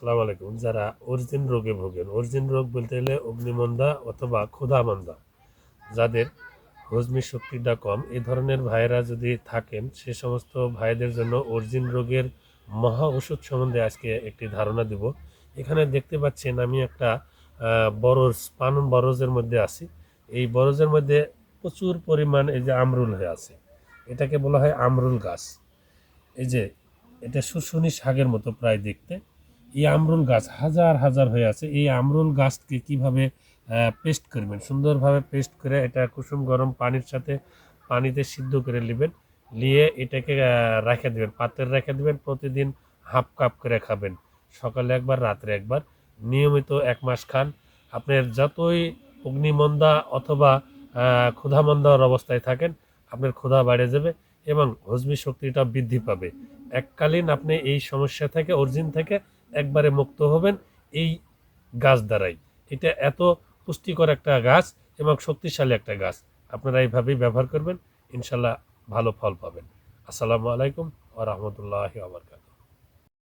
আসসালামু আলাইকুম। যারা অর্জিন রোগে ভোগেন, অর্জিন রোগ বলতে গেলে অগ্নিমন্দা অথবা ক্ষুধামন্দা, যাদের হজমি শক্তিটা কম, এ ধরনের ভাইয়েরা যদি থাকেন, সে সমস্ত ভাইদের জন্য অর্জিন রোগের মহা ওষুধ সম্বন্ধে আজকে একটি ধারণা দিব। এখানে দেখতে পাচ্ছেন আমি একটা বরজ, পানুন বরজের মধ্যে আছি। এই বরজের মধ্যে প্রচুর পরিমাণ এই যে আমরুল হয়ে আছে। এটাকে বলা হয় আমরুল গাছ। এই যে, এটা শুশুনি শাকের মতো প্রায় দেখতে। এই আমরুল গাছ, হাজার হাজার হয়ে আছে। এই আমরুল গাছকে কীভাবে পেস্ট করবেন? সুন্দরভাবে পেস্ট করে এটা কুসুম গরম পানির সাথে পানিতে সিদ্ধ করে নেবেন। নিয়ে এটাকে রেখে দেবেন, পাত্রে রেখে দেবেন, প্রতিদিন হাফ কাপ করে খাবেন। সকালে একবার, রাত্রে একবার। নিয়মিত এক মাস খান। আপনার যতই অগ্নিমন্দা অথবা ক্ষুধামন্দার অবস্থায় থাকেন, আপনার ক্ষুধা বেড়ে যাবে এবং হজমি শক্তিটা বৃদ্ধি পাবে। এককালীন আপনি এই সমস্যা থেকে, অর্জিন থেকে একবারে মুক্ত হবেন এই গাছ দ্বারাই। এটা এত পুষ্টিকর একটা গাছ এবং শক্তিশালী একটা গাছ। আপনারা এইভাবেই ব্যবহার করবেন ইনশাল্লাহ ভালো ফল পাবেন। আসসালামু আলাইকুম ও রহমতুল্লাহ আবরকাত